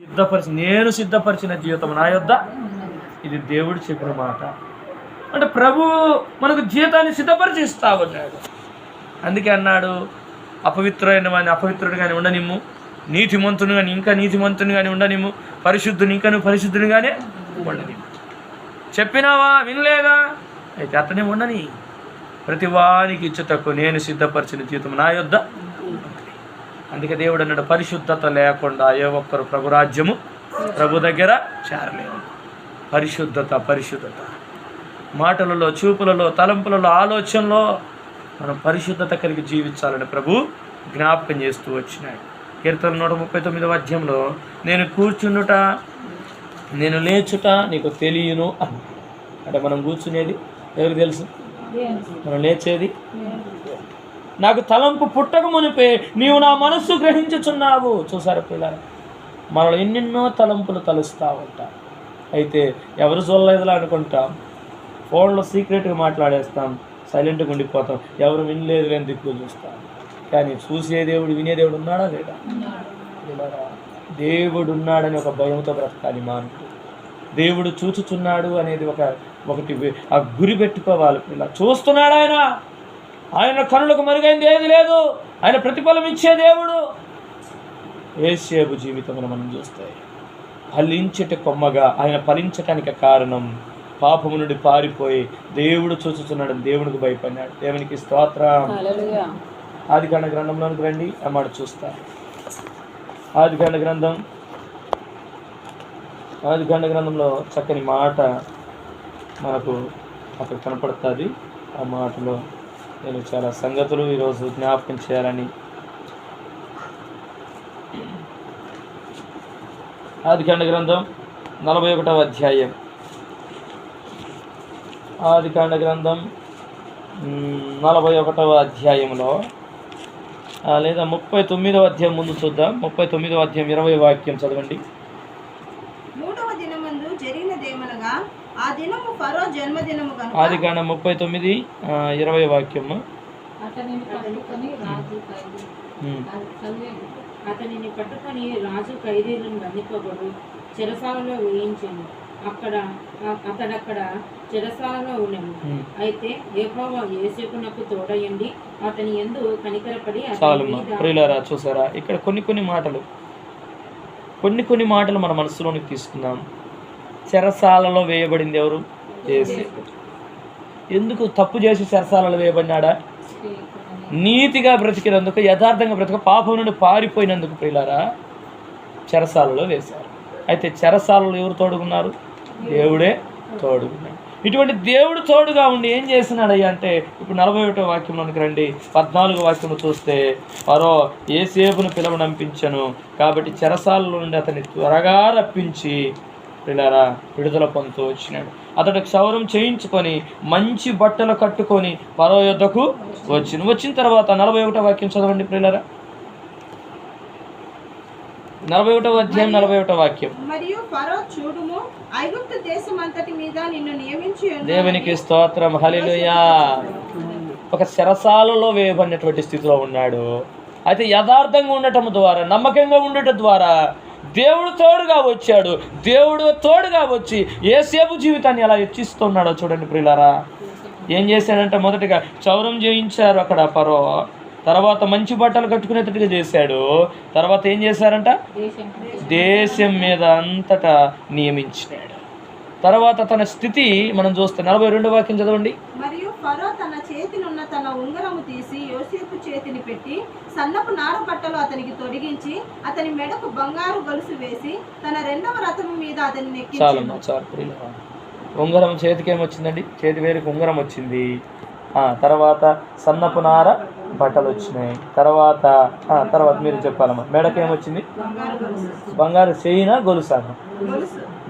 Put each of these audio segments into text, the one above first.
సిద్ధపరిచి నేను సిద్ధపరిచిన జీవితం నా యొద్ద? ఇది దేవుడు చెప్పిన మాట. అంటే ప్రభు మనకు జీవితాన్ని సిద్ధపరిచి ఇస్తా ఉన్నాడు అందుకే అన్నాడు అపవిత్రుడైన వాడిని అపవిత్రుడిగానే ఉండనిమ్ము. నీతిమంతుని కానీ ఇంకా నీతిమంతుని కానీ ఉండనిమ్ము. పరిశుద్ధుని ఇంకా నువ్వు పరిశుద్ధునిగానే ఉండనిమ్ము. చెప్పినావా? వినలేదా? అయితే అతనే ఉండని ప్రతి వానికి ఇచ్చుటకు నేను సిద్ధపరిచిన జీవితం నా యొద్ద? అందుకే దేవుడు అన్నాడు పరిశుద్ధత లేకుండా ఏ ఒక్కరు ప్రభు రాజ్యము ప్రభు దగ్గర చేరలేరు. పరిశుద్ధత పరిశుద్ధత. మాటలలో చూపులలో తలంపులలో ఆలోచనలో మనం పరిశుద్ధత కలిగి జీవించాలని ప్రభు జ్ఞాపకం చేస్తూ వచ్చినాడు. కీర్తన నూట ముప్పై తొమ్మిదవ అధ్యాయంలో నేను కూర్చుండుట నేను లేచుట నీకు తెలియను అంటే మనం కూర్చునేది ఎవరికి తెలుసు? మనం లేచేది? నాకు తలంపు పుట్టక మునిపే నీవు నా మనస్సు గ్రహించుచున్నావు. చూసారా పిల్లలు? మనలో ఎన్నెన్నో తలంపులు తలుస్తూ ఉంటాం అయితే ఎవరు చూడలేదులా అనుకుంటాం. ఫోన్లో సీక్రెట్గా మాట్లాడేస్తాం. సైలెంట్గా ఉండిపోతాం. ఎవరు వినలేదు లేని దిక్కులు చూస్తాం. కానీ చూసే దేవుడు వినే దేవుడు ఉన్నాడా లేదా? పిల్లరా, దేవుడు ఉన్నాడని ఒక భయంతో బ్రతకాలి మానవుడు. దేవుడు చూచుచున్నాడు అనేది ఒక ఒకటి ఆ గురి పెట్టుకోవాలి పిల్ల చూస్తున్నాడు ఆయన? ఆయన కనులకు మరుగైంది ఏది లేదు. ఆయన ప్రతిఫలం ఇచ్చే దేవుడు. ఏసేపు జీవితంలో మనం చూస్తే ఫలించట కొమ్మగా ఆయన ఫలించటానికి కారణం పాపము నుండి పారిపోయి దేవుడు చూచుచున్నాడు దేవునికి భయపడినాడు. దేవునికి స్తోత్రం. ఆదికాండ గ్రంథంలోనికి రండి. ఆ మాట చూస్తా. ఆదికాండ గ్రంథం. ఆదికాండ గ్రంథంలో చక్కని మాట మనకు అక్కడ కనపడుతుంది. ఆ మాటలో నేను చాలా సంగతులు ఈరోజు జ్ఞాపకం చేయాలని. ఆదికాండ గ్రంథం నలభై ఒకటవ అధ్యాయం. ఆదికాండ గ్రంథం నలభై ఒకటవ అధ్యాయంలో లేదా ముప్పై తొమ్మిదవ అధ్యాయం ముందు చూద్దాం. ముప్పై తొమ్మిదవ అధ్యాయం ఇరవై వాక్యం చదవండి. ఆ దినము ఫరో జన్మదినము కనుక. ఆదికాండ ముప్పై తొమ్మిది ఇరవై వాక్యము. అతనిని పట్టుకొని రాజు ఖైదీ. మ్, అది చదివేది. అతనిని పట్టుకొని రాజు ఖైదీలను బంధింపబడు చెరసాలలో వేయించాను అక్కడ అతడక్కడ చెరసాలలో ఉండెను. మ్. అయితే యెహోవా యేసేపునకు తోడయండి అతని ఎందు కనికరపడి మీద ప్రియులారా చూసారా? ఇక్కడ కొన్ని కొన్ని మాటలు. కొన్ని కొన్ని మాటలు మన మనసులోనికి తీసుకుందాం. చెరసాలలో వేయబడింది ఎవరు? యేసేపు ఎందుకు తప్పు చేసి చెరసాలలో వేయబడినాడా? నీతిగా బ్రతికినందుకు యథార్థంగా బ్రతక పాపం నుండి పారిపోయినందుకు ప్రియులారా చెరసాలలో వేశారు. అయితే చెరసాలలో ఎవరు తోడుకున్నారు దేవుడే తోడుకున్నాడు ఇటువంటి దేవుడు తోడుగా ఉండి ఏం చేసినాడయ్యా అంటే ఇప్పుడు నలభై ఒకటో వాక్యంలోనికి రండి. పద్నాలుగు వాక్యం చూస్తే మరో ఏసేపును పిలవనంపించను కాబట్టి చెరసాలలో నుండి అతన్ని త్వరగా రప్పించి పిల్లరా విడుదల పొందుతూ వచ్చినాడు. అతడు క్షౌరం చేయించుకొని మంచి బట్టలు కట్టుకొని పరో యొద్దకు వచ్చిన వచ్చిన తర్వాత నలభై ఒకటో వాక్యం చదవండి పిల్లరా నలభై ఒకటో అధ్యాయం నలభై ఒకటో వాక్యం. మరియు ఫరో చూడుము ఐగుప్తు దేశం అంతటి మీద నిన్ను నియమించి దేవునికి స్తోత్రం. హల్లెలూయా. ఒక చెరసాలలో వేయబడినటువంటి స్థితిలో ఉన్నాడు. అయితే యథార్థంగా ఉండటం ద్వారా నమ్మకంగా ఉండటం ద్వారా దేవుడు తోడుగా వచ్చాడు. దేవుడు తోడుగా వచ్చి ఏసేపు జీవితాన్ని ఎలా హెచ్చిస్తున్నాడో చూడండి ప్రియులారా. ఏం చేశాడంటే మొదటిగా చౌరం చేయించారు అక్కడ పరో తర్వాత మంచి బట్టలు కట్టుకునేటట్టుగా చేశాడు. తర్వాత ఏం చేశారంట? దేశం మీద. అంతటా నియమించినాడు. తర్వాత తన స్థితి మనం చూస్తే నలభై రెండు వాక్యం చదవండి. ఫరో తన చేతినున్న తన ఉంగరము తీసి యోసేపు చేతిని పెట్టి సన్నపు నార బట్టలు అతనికి తొడిగించి అతని మెడకు బంగారు గొలుసు వేసి తన రెండవ రథము మీద చాలు ప్రియులారా. ఉంగరం చేతికి ఏమొచ్చిందండి చేతి వేరుకి ఉంగరం వచ్చింది. ఆ, తర్వాత సన్నపు నార బట్టలు వచ్చినాయి. తర్వాత తర్వాత మీరు చెప్పాలమ్మా మెడకి ఏమొచ్చింది బంగారు చేయినా గొలుసు?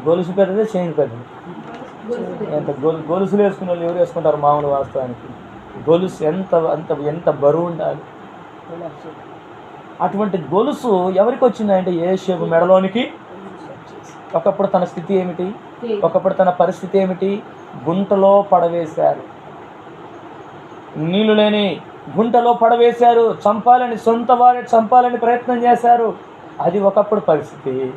గొలుసు. పెద్దది చైన్ పెద్దది. ఎంత గొలు గొలుసులు వేసుకున్న వాళ్ళు ఎవరు వేసుకుంటారు మామూలు వాస్తవానికి? గొలుసు ఎంత అంత ఎంత బరువు ఉండాలి? అటువంటి గొలుసు ఎవరికి వచ్చిందంటే ఏషేపు మెడలోనికి? ఒకప్పుడు తన స్థితి ఏమిటి? ఒకప్పుడు తన పరిస్థితి ఏమిటి? గుంటలో పడవేశారు. నీళ్ళు లేని గుంటలో పడవేశారు. చంపాలని సొంత వారే చంపాలని ప్రయత్నం చేశారు. అది ఒకప్పుడు పరిస్థితి.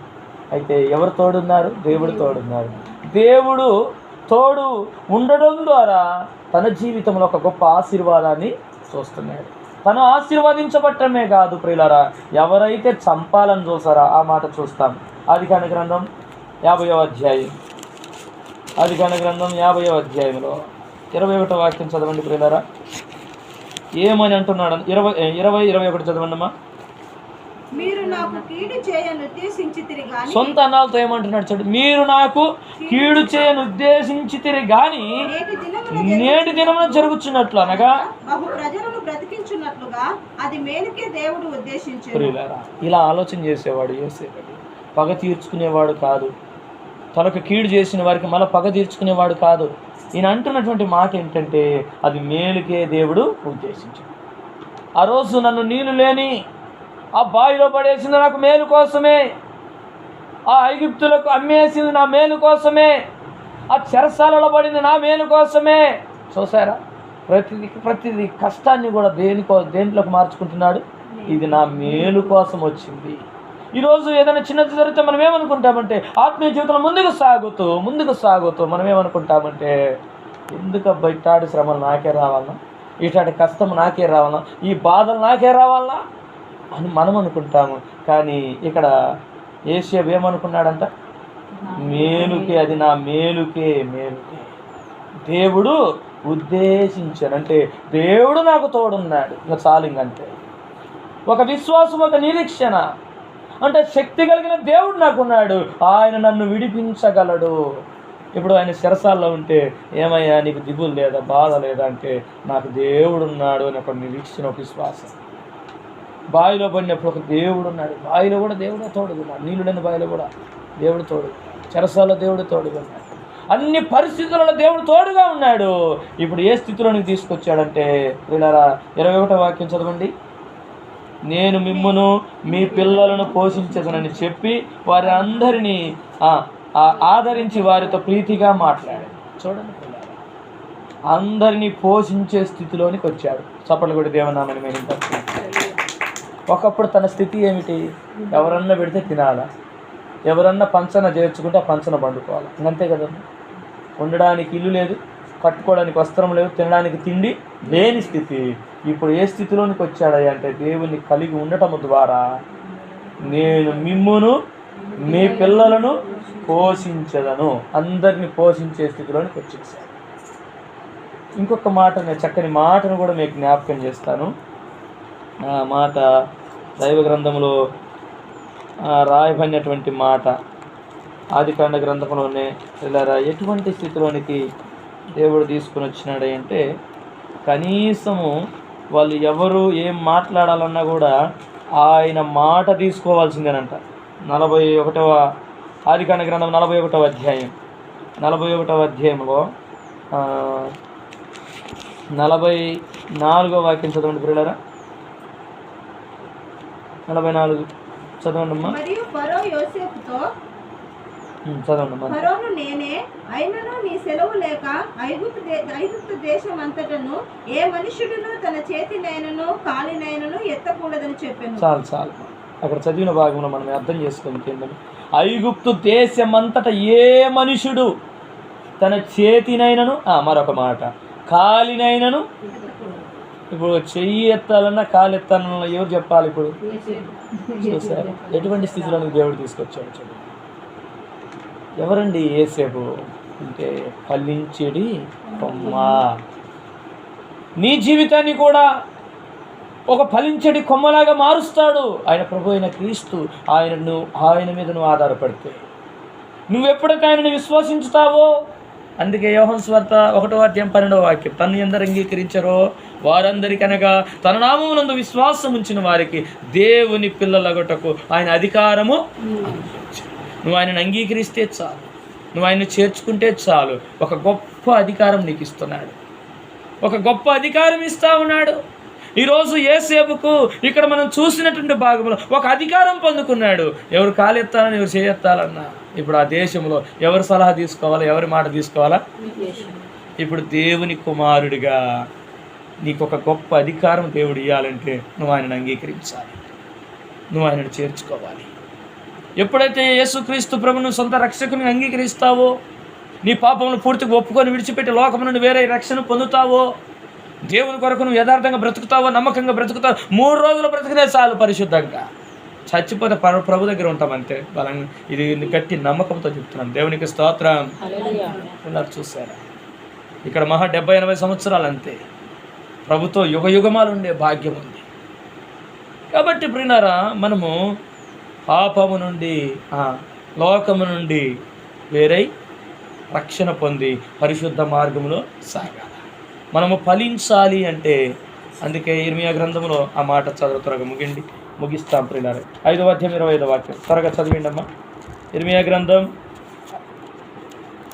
అయితే ఎవరు తోడున్నారు? దేవుడు తోడున్నారు. దేవుడు తోడు ఉండడం ద్వారా తన జీవితంలో ఒక గొప్ప ఆశీర్వాదాన్ని చూస్తున్నాడు. తను ఆశీర్వదించబట్టమే కాదు ప్రియులరా ఎవరైతే చంపాలని చూసారా ఆ మాట చూస్తాం. అది కాని గ్రంథం యాభైవ అధ్యాయం. అది కాని గ్రంథం యాభైవ అధ్యాయంలో ఇరవై ఒకటో వాక్యం చదవండి ప్రియులరా. ఏమని అంటున్నాడు ఇరవై ఇరవై ఇరవై ఒకటి చదవండి అమ్మా మీరు నాకు కీడు చేయను ఉద్దేశించితిరి గాని. సొంత అన్నాలతో ఏమంటున్నాడు చూడు మీరు నాకు కీడు చేయను ఉద్దేశించితిరి గాని నేటి దినమున నేటి దినమున జరుగుచున్నట్లు అనగా బహు ప్రజలను బ్రతికించున్నట్లుగా అది మేలుకే దేవుడు ఉద్దేశించారు ప్రియులారా ఇలా ఆలోచన చేసేవాడు యేసేవాడు పగ తీర్చుకునేవాడు కాదు. తనకు కీడు చేసిన వారికి మళ్ళీ పగ తీర్చుకునేవాడు కాదు. ఈయన అంటున్నటువంటి మాట ఏంటంటే అది మేలుకే దేవుడు ఉద్దేశించాడు. ఆ రోజు నన్ను నీళ్ళు లేని ఆ బావిలో పడేసింది నాకు మేలు కోసమే. ఆ ఐగుప్తులకు అమ్మేసింది నా మేలు కోసమే. ఆ చెరసాలలో పడింది నా మేలు కోసమే. చూసారా? ప్రతిది ప్రతిది కష్టాన్ని కూడా దేనికో దేంట్లోకి మార్చుకుంటున్నాడు? ఇది నా మేలు కోసం వచ్చింది. ఈరోజు ఏదైనా చిన్నది జరిగితే మనం ఏమనుకుంటామంటే ఆత్మీయ జీవితంలో ముందుకు సాగుతూ ముందుకు సాగుతూ మనం ఏమనుకుంటామంటే ఎందుకు బయటాడి శ్రమలు నాకే రావాలన్నా? ఇటాడి కష్టం నాకే రావాలా ఈ బాధలు నాకే రావాలా అని మనం అనుకుంటాము కానీ ఇక్కడ ఏషియా ఏమనుకున్నాడంట మేలుకే అది నా మేలుకే మేలుకే. దేవుడు ఉద్దేశించాడు. అంటే దేవుడు నాకు తోడున్నాడు. ఇంకా చాలింగ్ అంటే. ఒక విశ్వాసం ఒక నిరీక్షణ. అంటే శక్తి కలిగిన దేవుడు నాకున్నాడు. ఆయన నన్ను విడిపించగలడు. ఇప్పుడు ఆయన శిరసాల్లో ఉంటే ఏమయ్యా నీకు దిగులు లేదా బాధ లేదా అంటే నాకు దేవుడున్నాడు అని ఒక నిరీక్షణ ఒక విశ్వాసం. బావిలో పడినప్పుడు ఒక దేవుడు ఉన్నాడు. బావిలో కూడా దేవుడే తోడుగున్నాడు నీళ్ళు లేని బావిలో కూడా దేవుడు తోడు. చెరసాల దేవుడు తోడుగా ఉన్నాడు. అన్ని పరిస్థితులలో దేవుడు తోడుగా ఉన్నాడు. ఇప్పుడు ఏ స్థితిలోనికి తీసుకొచ్చాడంటే వీళ్ళారా ఇరవై ఒకటో వాక్యం చదవండి. నేను మిమ్మను మీ పిల్లలను పోషించదనని చెప్పి వారి అందరినీ ఆదరించి వారితో ప్రీతిగా మాట్లాడాడు. చూడండి అందరినీ పోషించే స్థితిలోనికి వచ్చాడు. చప్పట్లు కూడా దేవనామని మేము ఒకప్పుడు తన స్థితి ఏమిటి? ఎవరన్నా పెడితే తినాలా? ఎవరన్నా పంచన చేర్చుకుంటే ఆ పంచన పండుకోవాలి? ఇంకంతే కదమ్మా ఉండడానికి ఇల్లు లేదు కట్టుకోవడానికి వస్త్రం లేదు తినడానికి తిండి లేని స్థితి. ఇప్పుడు ఏ స్థితిలోనికి వచ్చాడయ్య అంటే దేవుని కలిగి ఉండటం ద్వారా నేను మిమ్మును మీ పిల్లలను పోషించదను. అందరిని పోషించే స్థితిలోనికి వచ్చేసాను. ఇంకొక మాట నేను చక్కని మాటను కూడా మీకు జ్ఞాపకం చేస్తాను. మాట దైవ గ్రంథంలో రాయబడినటువంటి మాట. ఆదికాండ గ్రంథంలోనే ఇలా ఎటువంటి స్థితిలోనికి దేవుడు తీసుకుని వచ్చినాడు అంటే కనీసము వాళ్ళు ఎవరు ఏం మాట్లాడాలన్నా కూడా ఆయన మాట తీసుకోవాల్సిందేనంట. నలభై ఒకటవ ఆదికాండ గ్రంథం నలభై ఒకటవ అధ్యాయం. నలభై ఒకటవ అధ్యాయంలో నలభై నాలుగో వాక్యం చదవండి పిల్లరా నలభై నాలుగు చదవండి అమ్మా మరియు ఫరో యోసేపుతో ఉమ్, చదవండి అమ్మా ఫరోను నేనే అయినను నీ సెలవు లేక ఐగుప్తు ఐగుప్తు దేశం అంతటను ఏ మనుష్యుడును తన చేతి నైనను కాలి నైనను ఎత్తకూడదని చెప్పాను. చాలు చాలు. అక్కడ చదివిన భాగంలో మనం అర్థం చేసుకుంది ఏంటంటే ఐగుప్తు దేశమంతట ఏ మనుషుడు తన చేతినైనను ఆ, మరొక మాట కాలినైనను ఇప్పుడు చెయ్యి ఎత్తాలన్నా కాలు ఎత్తాలన్నా ఎవరు చెప్పాలి ఇప్పుడు? చూసారు? ఎటువంటి స్థితిలో దేవుడు తీసుకొచ్చాడు చూడండి ఎవరండి ఏసేపు అంటే ఫలించేడి కొమ్మ. నీ జీవితాన్ని కూడా ఒక ఫలించడి కొమ్మలాగా మారుస్తాడు. ఆయన ప్రభు అయిన క్రీస్తు ఆయనను ఆయన మీద నువ్వు ఆధారపడితే. నువ్వెప్పుడైతే ఆయనను విశ్వసించుతావో అందుకే యోహన్ స్వార్త ఒకటో అధ్యాయం పన్నెండవ వాక్యం తను ఎందరు అంగీకరించారో వారందరికనగా తన నామమునందు విశ్వాసం ఉంచిన వారికి దేవుని పిల్లలగటకు ఆయన అధికారము నువ్వు ఆయనను అంగీకరిస్తే చాలు. నువ్వు ఆయన చేర్చుకుంటే చాలు. ఒక గొప్ప అధికారం నీకు ఇస్తున్నాడు. ఒక గొప్ప అధికారం ఇస్తా ఉన్నాడు. ఈరోజు ఏసేపుకు ఇక్కడ మనం చూసినటువంటి భాగంలో ఒక అధికారం పొందుకున్నాడు. ఎవరు కాలెత్తాలని ఎవరు చేయెత్తాలన్నా ఇప్పుడు ఆ దేశంలో ఎవరు సలహా తీసుకోవాలా ఎవరి మాట తీసుకోవాలా? ఇప్పుడు దేవుని కుమారుడిగా నీకు ఒక గొప్ప అధికారం దేవుడు ఇవ్వాలంటే నువ్వు ఆయనను అంగీకరించాలి. నువ్వు ఆయనను చేర్చుకోవాలి. ఎప్పుడైతే యేసుక్రీస్తు ప్రభును సొంత రక్షకుని అంగీకరిస్తావో నీ పాపమును పూర్తిగా ఒప్పుకొని విడిచిపెట్టి లోకం నుండి వేరే రక్షణ పొందుతావో దేవుని కొరకు నువ్వు యథార్థంగా బ్రతుకుతావో నమ్మకంగా బ్రతుకుతావు మూడు రోజులు బ్రతికితే చాలు పరిశుద్ధంగా. చచ్చిపోతే పర- ప్రభు దగ్గర ఉంటాం అంతే బలంగా ఇది గట్టి నమ్మకంతో చెప్తున్నాను. దేవునికి స్తోత్రం. ఉన్నారు చూసారా ఇక్కడ మహా డెబ్బై ఎనభై సంవత్సరాలు అంతే ప్రభుతో యుగ యుగమాలు ఉండే భాగ్యం ఉంది. కాబట్టి ప్రియులారా మనము పాపము నుండి లోకము నుండి వేరై రక్షణ పొంది పరిశుద్ధ మార్గంలో సాగాలి. మనము ఫలించాలి అంటే అందుకే ఇర్మియా గ్రంథంలో ఆ మాట చదువు త్వరగా ముగిండి. ముగిస్తాం ప్రియులారా. ఐదవ అధ్యాయం ఇరవై ఐదవ వాక్యం. త్వరగా చదివిండి అమ్మా ఇర్మియా గ్రంథం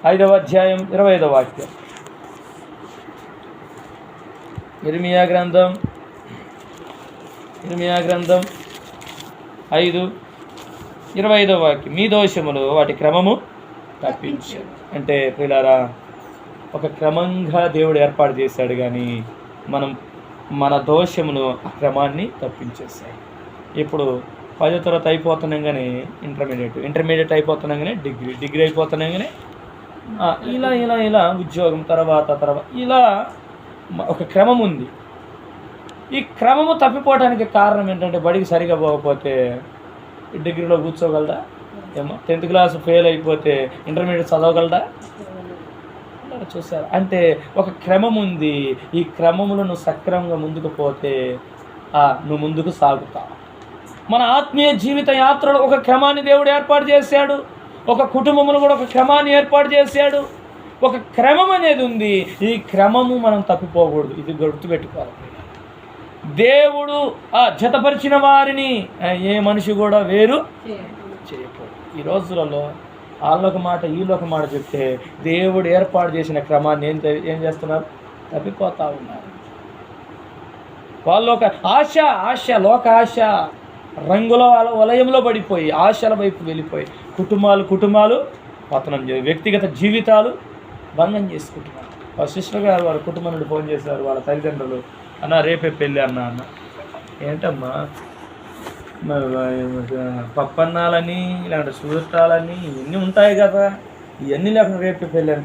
ఐదవ అధ్యాయం ఇరవై ఐదవ వాక్యం. ఇర్మియా గ్రంథం ఇర్మియా గ్రంథం ఐదు ఇరవై ఐదవ వాక్యం. మీ దోషములు వాటి క్రమము తప్పించారు అంటే పిల్లారా ఒక క్రమంగా దేవుడు ఏర్పాటు చేశాడు కానీ మనం మన దోషమును ఆ క్రమాన్ని తప్పించేస్తాయి ఇప్పుడు పదో తరగతి అయిపోతున్నాగానే ఇంటర్మీడియట్ ఇంటర్మీడియట్ అయిపోతున్నాగానే డిగ్రీ డిగ్రీ అయిపోతున్నాగానే ఇలా ఇలా ఇలా ఉద్యోగం తర్వాత తర్వాత ఇలా ఒక క్రమం ఉంది. ఈ క్రమము తప్పిపోవడానికి కారణం ఏంటంటే బడికి సరిగా పోకపోతే డిగ్రీలో కూర్చోగలదా ఏమో టెన్త్ క్లాస్ ఫెయిల్ అయిపోతే ఇంటర్మీడియట్ చదవగలదా అందరూ చూసారు? అంటే ఒక క్రమం ఉంది. ఈ క్రమములో నువ్వు సక్రమంగా ముందుకు పోతే నువ్వు ముందుకు సాగుతావు. మన ఆత్మీయ జీవిత యాత్రలో ఒక క్రమాన్ని దేవుడు ఏర్పాటు చేశాడు. ఒక కుటుంబంలో కూడా ఒక క్రమాన్ని ఏర్పాటు చేశాడు. ఒక క్రమం అనేది ఉంది. ఈ క్రమము మనం తప్పిపోకూడదు. ఇది గుర్తుపెట్టుకోవాలి. దేవుడు ఆ జతపరిచిన వారిని ఏ మనిషి కూడా వేరు చేయకూడదు. ఈ రోజులలో వాళ్ళొక మాట వీళ్ళొక మాట చెప్తే దేవుడు ఏర్పాటు చేసిన క్రమాన్ని ఏం ఏం చేస్తున్నారు? తప్పిపోతూ ఉన్నారు. వాళ్ళు ఒక ఆశ ఆశ లోక ఆశ. రంగుల వలయంలో పడిపోయి ఆశల వైపు వెళ్ళిపోయి కుటుంబాలు కుటుంబాలు పతనం చే వ్యక్తిగత జీవితాలు భంగం చేసుకుంటున్నారు వాళ్ళ సిస్టర్ గారు వాళ్ళ కుటుంబం నుండి ఫోన్ చేశారు వాళ్ళ తల్లిదండ్రులు అన్న రేపే పెళ్ళి అన్న అన్న. ఏంటమ్మా? పప్పన్నాలని ఇలాంటి సూత్రాలని ఇవన్నీ ఉంటాయి కదా. ఇవన్నీ లేకుండా రేపే పెళ్ళి